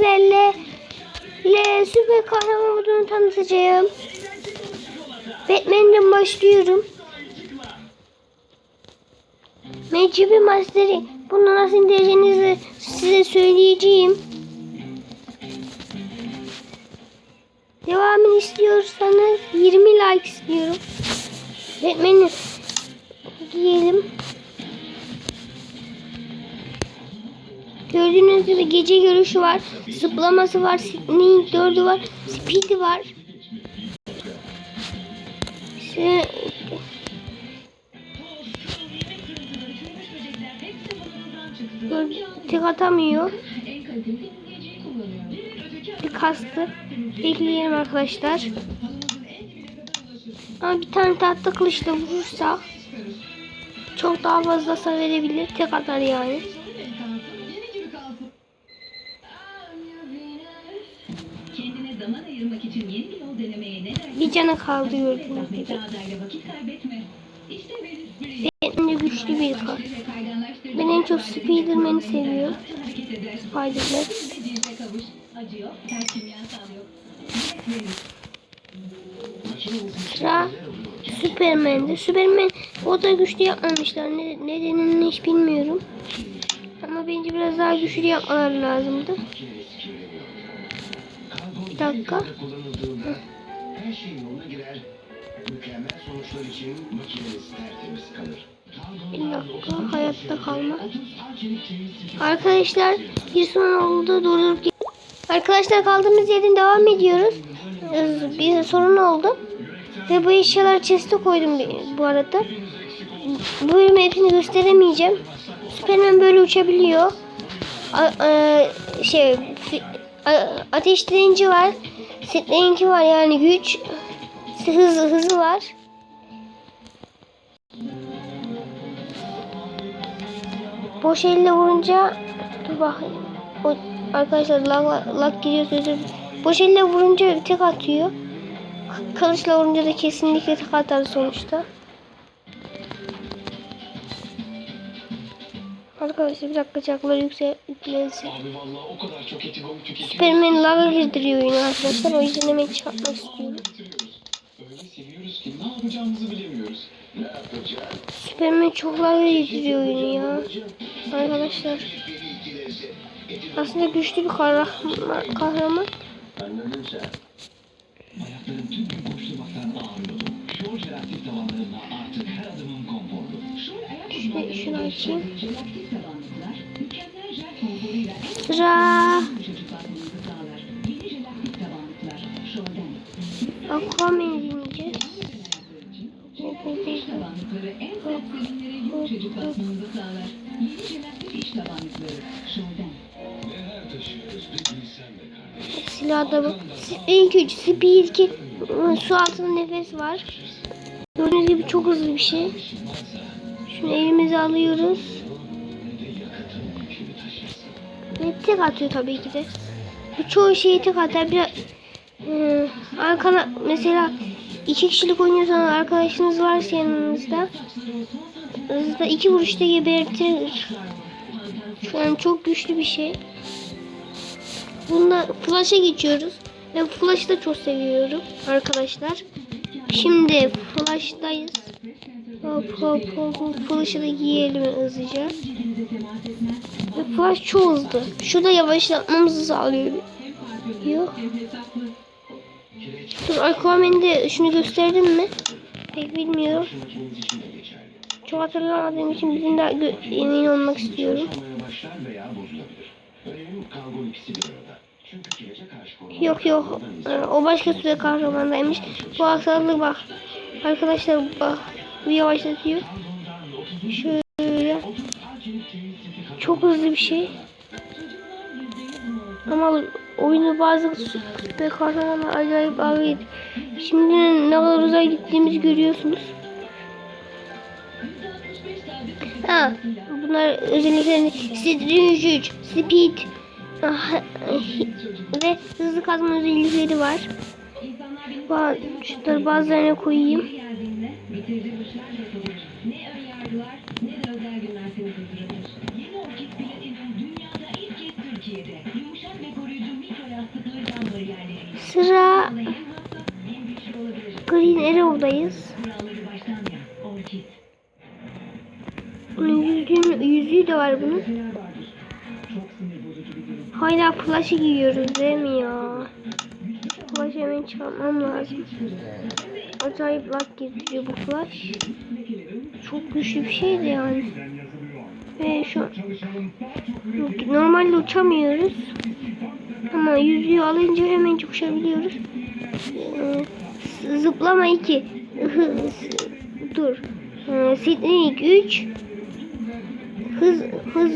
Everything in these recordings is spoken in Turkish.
sizlerle le süper kahraman modunu tanıtacağım. Batman'den başlıyorum. Mecibi Master'i bunu nasıl indireceğinizi size söyleyeceğim. Devamını istiyorsanız 20 like istiyorum. Batman'i giyelim. Gördüğünüz gibi gece görüşü var. Zıplaması var. Sneak 4'ü var. Speed'i var. Gör- tek atamıyor. Bir kastı. Bekleyelim arkadaşlar. Ama bir tane tahta kılıçla vurursak çok daha fazla verebilir. Tek atar yani. Zaman ayırmak için yeni bir yol denemeye ne dersin? Bir cana kaldı gördüğünüz gibi. Vakit kaybetme. İşte. Benim güçlü bir kar. Ben en çok Spiderman'i seviyorum. Spiderman. Sıra Superman'de. Superman o da güçlü yapmamışlar. Ne, nedenini hiç bilmiyorum. Ama bence biraz daha güçlü yapmaları lazımdı. Dakika. her şey yoluna girer. Mükemmel sonuçlar için makineniz tertemiz kalır. Bir dakika. Hayatta kalma. Arkadaşlar bir sorun oldu. Durdurup Arkadaşlar kaldığımız yerden devam ediyoruz. Bir sorun oldu. Ve bu eşyaları chest'e koydum bu arada. Bu bölümü hepsini gösteremeyeceğim. Superman böyle uçabiliyor. A- e, şey ateş var. Setlenki var yani güç. Hız, hızı var. Boş elle vurunca dur bakayım. O, arkadaşlar lag, lag giriyor sözü. Boş elle vurunca tek atıyor. Kılıçla vurunca da kesinlikle tek atar sonuçta. Arkadaşlar bir dakika çaklar yüksel yüklensin. Abi vallahi o kadar çok eti gom tüketiyoruz. Superman lag'a girdiriyor oyunu arkadaşlar. O yüzden hemen çıkartmak istiyorum. Öyle seviyoruz ki ne yapacağımızı bilemiyoruz. Ne yapacağız? Superman çok lag'a girdiriyor oyunu ya. Arkadaşlar. Aslında güçlü bir kahraman. kahraman. Anladın sen. Ayaklarım tüm gün koşturmaktan ağrıyordu. Şor jelaktif tavanlarımla artık her adımım şunu olarak açayım. En Sıra. Aquaman en kardeş. Silahda bak. İlk üç Speed 2 su altında nefes var. Gördüğünüz gibi çok hızlı bir şey. Şunu elimize alıyoruz. Tek atıyor tabii ki de. Bu çoğu şeyi tek atar. Bir, e, arkana mesela iki kişilik oynuyorsanız arkadaşınız varsa yanınızda hızla iki vuruşta gebertir. An çok güçlü bir şey. Bunda Flash'a geçiyoruz. Ben Flash'ı da çok seviyorum arkadaşlar. Şimdi Flash'tayız. Hop hop hop hop. Flash'ı da giyelim hızlıca. Ve Flash çok hızlı. Şu da yavaşlatmamızı sağlıyor. Yok. Dur Aquaman'de de şunu gösterdim mi? Pek bilmiyorum. De. Çok hatırlamadığım için bizim gö- emin olmak istiyorum. Yok yok. Ee, O başka süre kahramandaymış. Bu hastalık bak. Arkadaşlar bak. Bu yavaşlatıyor. Şöyle. Çok hızlı bir şey. Ama oyunu bazı süper kahramanlar acayip ağır. Şimdi ne kadar uzak gittiğimizi görüyorsunuz. Ha, bunlar özelliklerini Stretch 3, Speed ah, ve hızlı kazma özellikleri var. Ba- Şunları bazılarına koyayım. Bitirici duşlar yapılır. Ne ön yargılar ne de özel günler seni kızdırabilir. Yeni Orkid Platinum dünyada ilk kez Türkiye'de. Yumuşak ve koruyucu mikro yastıklı cam bariyerleriyle. Sıra. Green Arrow'dayız. Kuralları baştan yaz. Orkid. Bunun yüzüğü, yüzüğü de var bunun. Hala flash'ı giyiyoruz değil mi ya? Flash hemen çıkartmam lazım. Acayip lag gidiyor bu flash. Çok güçlü bir şeydi yani. Ve şu normalde uçamıyoruz. Ama yüzüğü alınca hemen uçabiliyoruz. Ee, zıplama 2. Dur. Ee, Sitnik 3. Hız hız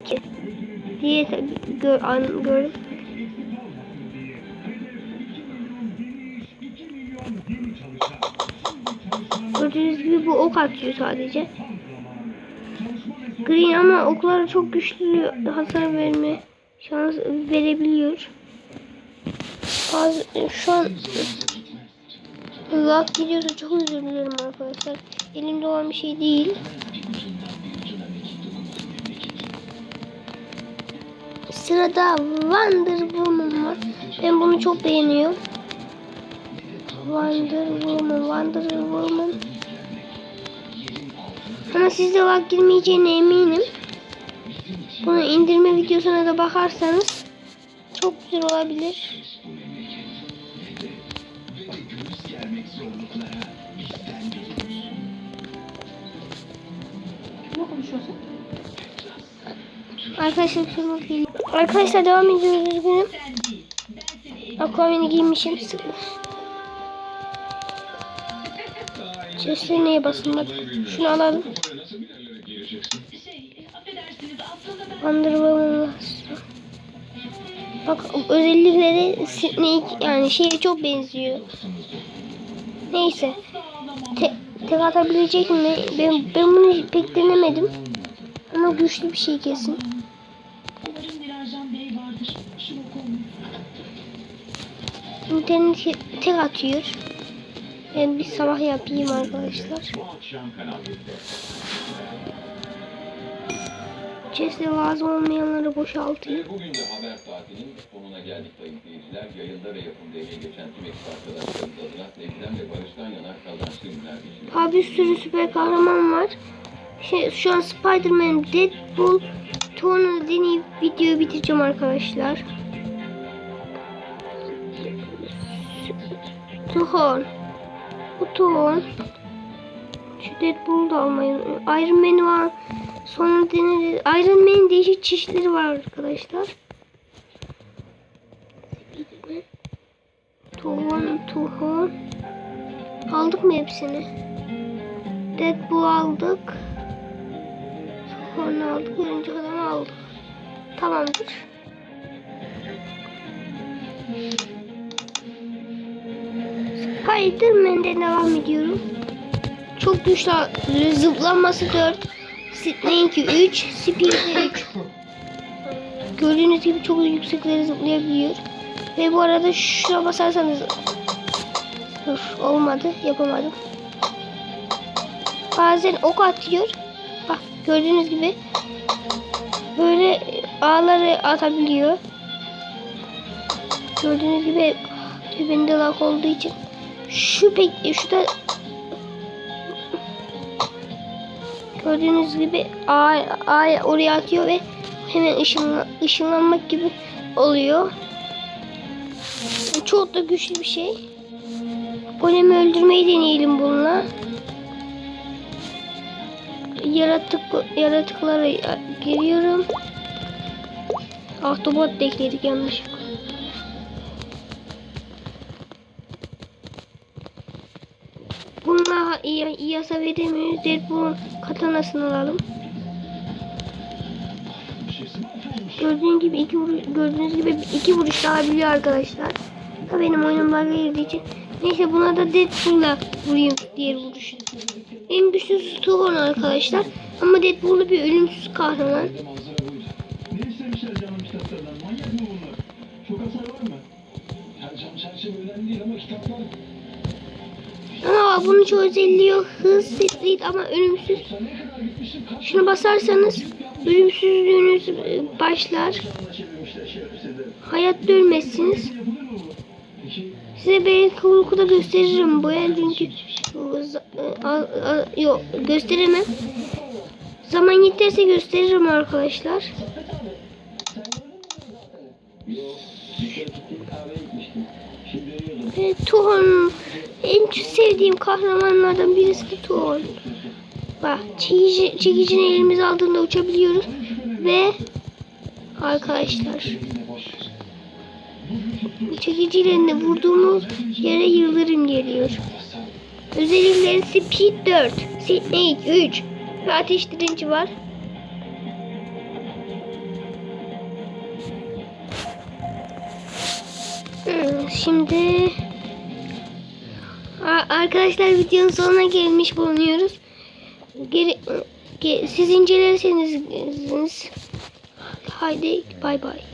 2 diye gör, an, Gördüğünüz gibi bu ok atıyor sadece. Green ama oklara çok güçlü hasar verme şans verebiliyor. Az, şu an lag gidiyorsa çok özür dilerim arkadaşlar. Elimde olan bir şey değil. Sırada Wonder Woman var. Ben bunu çok beğeniyorum. Wonder Woman, Wonder Woman. Ama sizde lag girmeyeceğine eminim. Bunu indirme videosuna da bakarsanız çok güzel olabilir. Arkadaşlar değil. Arkadaşlar devam ediyoruz üzgünüm. Aquaman'ı giymişim. Chest'e neye basılmadı? Şunu alalım. Woman'la. Bak özellikleri Snake yani şeye çok benziyor. Neyse. Te, tek atabilecek mi? Ben, ben bunu pek denemedim. Ama güçlü bir şey kesin. İnternet tek atıyor. Ben bir sabah yapayım arkadaşlar. Bu akşam Kanal 7'de. Chest'e lazım olmayanları boşaltayım. Bugün de haber saatinin sonuna geldik sayın seyirciler. Yayında ve yapımda emeği geçen tüm ekip arkadaşlarımız adına sevgiden ve barıştan yana kazançlı günler geçiriyoruz. Abi bir sürü süper kahraman var. Şey, şu an Spider-Man, Deadpool, Tornado deneyip videoyu bitireceğim arkadaşlar. Tuhon. Bu Tuhon. Şu Deadpool'u da almayı Iron Man var. Sonra deneriz. Iron Man'in değişik çeşitleri var arkadaşlar. Tuhon, Tuhon. Aldık mı hepsini? Deadpool aldık. Sonra aldık. Örümcek adamı aldık. Tamamdır. Spider-Man'de devam ediyorum. Çok güçlü zıplanması 4. Snake 3. Speed 3. Gördüğünüz gibi çok yükseklere zıplayabiliyor. Ve bu arada şuna basarsanız Dur, olmadı yapamadım. Bazen ok atıyor. Bak gördüğünüz gibi böyle ağları atabiliyor. Gördüğünüz gibi dibinde lag olduğu için şu pek şu da gördüğünüz gibi ağ, ağ oraya atıyor ve hemen ışınla, ışınlanmak gibi oluyor. Çok da güçlü bir şey. Golemi öldürmeyi deneyelim bununla. Yaratık yaratıklara giriyorum. Ahtapot da ekledik yanlışlıkla. Bununla iyi, hasar veremiyoruz. Deadpool'un katanasını alalım. Gördüğünüz gibi iki vuruş, gördüğünüz gibi iki vuruş daha biliyor arkadaşlar. Ha benim oyunum bug'a için. Neyse buna da Deadpool'la vurayım diğer vuruşu. En güçlüsü Thor arkadaşlar. Ama Deadpool da bir ölümsüz kahraman. Çok hasar var mı? Ya cam çerçeve önemli değil ama kitaplar... Ama bunun çoğu özelliği yok. Hız, speed ama ölümsüz. Şuna basarsanız ölümsüzlüğünüz e, başlar. Hayatta ölmezsiniz. Size ben kurguda gösteririm bu el çünkü a- a- yok gösteremem. Zaman yeterse gösteririm arkadaşlar. Yok. Bir en çok sevdiğim kahramanlardan birisi Tuhon. Bak çekici, çekicini elimize aldığında uçabiliyoruz ve arkadaşlar çekiciyle de vurduğumuz yere yıldırım geliyor. Özellikleri Speed 4, Snake 3 ve ateş direnci var. Hmm, Şimdi arkadaşlar videonun sonuna gelmiş bulunuyoruz. Geri, ge- siz incelerseniz haydi bay bay.